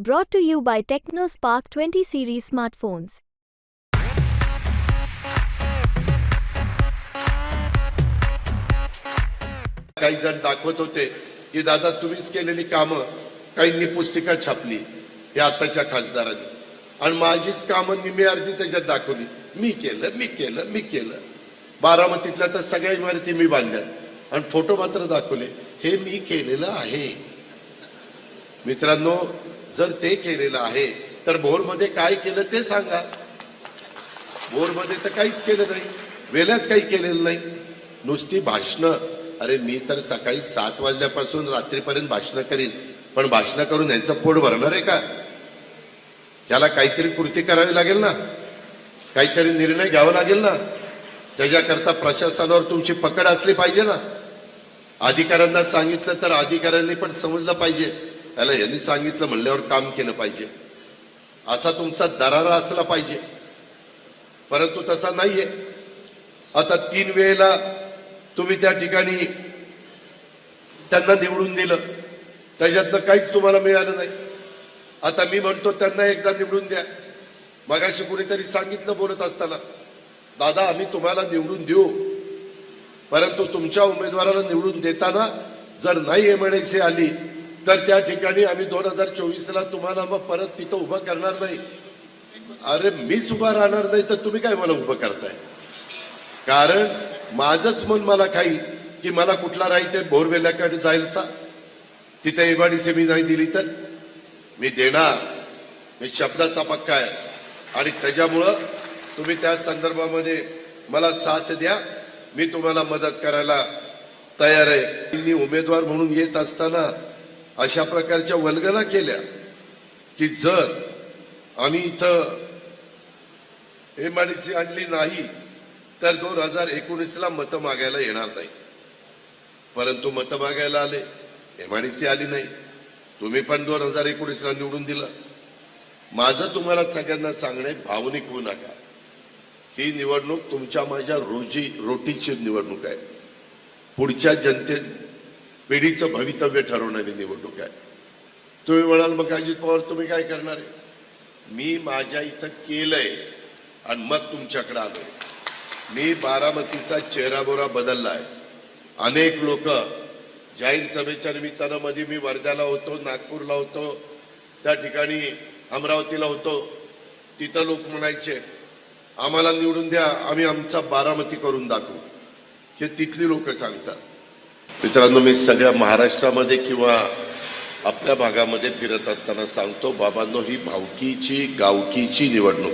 Brought to you by TechnoSpark 20 series smartphones. काही जण दाखवत होते की दादा तुम्हीच केलेली कामं काहींनी पुस्तिका छापली हे आताच्या खासदारांनी. आणि माझीच कामं निम्मी अर्धी त्याच्यात दाखवली. मी केलं मी केलं मी केलं. बारामतीतल्या तर सगळ्या इमारती मी बांधल्या आणि फोटो मात्र दाखवले हे मी केलेलं आहे. मित्रांनो जर ते केलेलं आहे तर भोरमध्ये काय केलं ते सांगा. भोरमध्ये तर काहीच केलं नाही. वेल्यात काही केलेलं नाही. नुसती भाषणं. अरे मी तर सकाळी सात वाजल्यापासून रात्रीपर्यंत भाषणं करीन. पण भाषणं करून यांचं पोट भरणार आहे का? याला काहीतरी कृती करावी लागेल ना? काहीतरी निर्णय घ्यावा लागेल ना? त्याच्याकरता प्रशासनावर तुमची पकड असली पाहिजे ना? अधिकाऱ्यांना सांगितलं तर अधिकाऱ्यांनी पण समजलं पाहिजे. त्याला यांनी सांगितलं म्हणल्यावर काम केलं पाहिजे. असा तुमचा दरारा असला पाहिजे. परंतु तसा नाहीये. आता तीन वेळेला तुम्ही त्या ठिकाणी त्यांना निवडून दिलं. त्याच्यातनं काहीच तुम्हाला मिळालं नाही. आता मी म्हणतो त्यांना एकदा निवडून द्या. मगाशी कुणीतरी सांगितलं बोलत असताना दादा आम्ही तुम्हाला निवडून देऊ. परंतु तुमच्या उमेदवाराला निवडून देताना जर नाही एमआयडीसी आली तर त्या ठिकाणी आम्ही दोन हजार चोवीसला तुम्हाला मग परत तिथं उभं करणार नाही. अरे मीच उभा राहणार नाही तर तुम्ही काय मला उभं करताय? कारण माझंच मन मला काही की मला कुठला राईट आहे बोरवेल्याकडे जायचा. तिथे एमआडीसी मी नाही दिली तर? मी देणार. मी शब्दाचा पक्का आहे. आणि त्याच्यामुळं तुम्ही त्या संदर्भामध्ये मला साथ द्या. मी तुम्हाला मदत करायला तयार आहे. मी उमेदवार म्हणून येत असताना अशा प्रकारच्या वल्गना केल्या की जर आम्ही इथं एमआयडीसी आणली नाही तर दोन हजार एकोणीसला मतं मागायला येणार नाही. परंतु मतं मागायला आले एमआयडीसी आली नाही. तुम्ही पण दोन हजार एकोणीसला निवडून दिलं. माझं तुम्हाला सगळ्यांना सांगणे भावनिक होऊ नका. ही निवडणूक तुमच्या माझ्या रोजी रोटीची निवडणूक आहे. पुढच्या जनते पिढीचं भवितव्य ठरवणारी निवडणूक आहे. तुम्ही म्हणाल मग अजित पवार तुम्ही काय करणार आहे? मी माझ्या इथं केलंय आणि मग तुमच्याकडे आलोय. मी बारामतीचा चेहराबोरा बदललाय. अनेक लोक जाहीर सभेच्या निमित्तानं मध्ये मी वर्ध्याला होतो नागपूरला होतो त्या ठिकाणी अमरावतीला होतो. तिथं लोक म्हणायचे आम्हाला निवडून द्या आम्ही आमचा बारामती करून दाखवू. हे तिथली लोक सांगतात. मित्रांनो मी सगळ्या महाराष्ट्रामध्ये किंवा आपल्या भागामध्ये फिरत असताना सांगतो बाबांनो ही भावकीची गावकीची निवडणूक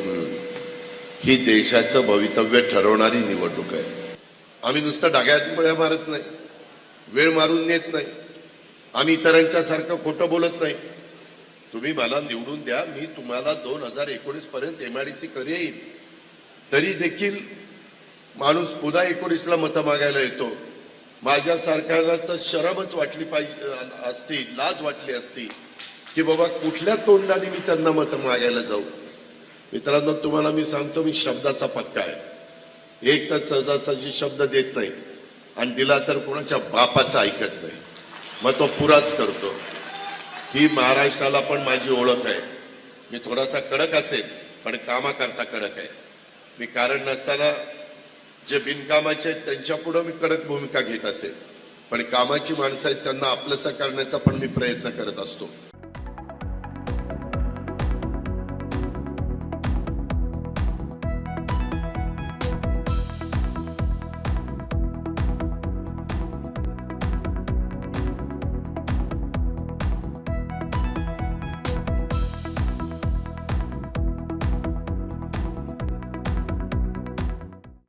ही देशाचं भवितव्य ठरवणारी निवडणूक आहे. आम्ही नुसतं डाग्यात पळ्या मारत नाही वेळ मारून नेत नाही आम्ही इतरांच्या सारखं खोटं बोलत नाही. तुम्ही मला निवडून द्या मी तुम्हाला दोन हजार एकोणीस पर्यंत एमआयडीसी करेन तरी देखील माणूस पुन्हा एकोणीसला मतं मागायला येतो. माझ्यासारख्याला तर शरमच वाटली पाहिजे असती लाज वाटली असती की बाबा कुठल्या तोंडाने मी त्यांना मतं मागायला जाऊ? मित्रांनो तुम्हाला मी सांगतो मी शब्दाचा पक्का आहे. एक तर सहजासहजी शब्द देत नाही आणि दिला तर कोणाच्या बापाचं ऐकत नाही. मग तो पुराच करतो. ही महाराष्ट्राला पण माझी ओळख आहे. मी थोडासा कडक असेल पण कामाकरता कडक आहे. मी कारण नसताना जे बिनकामाचे आहेत त्यांच्या पुढं मी कडक भूमिका घेत असेल. पण कामाची माणसं आहेत त्यांना आपलंसं करण्याचा पण मी प्रयत्न करत असतो.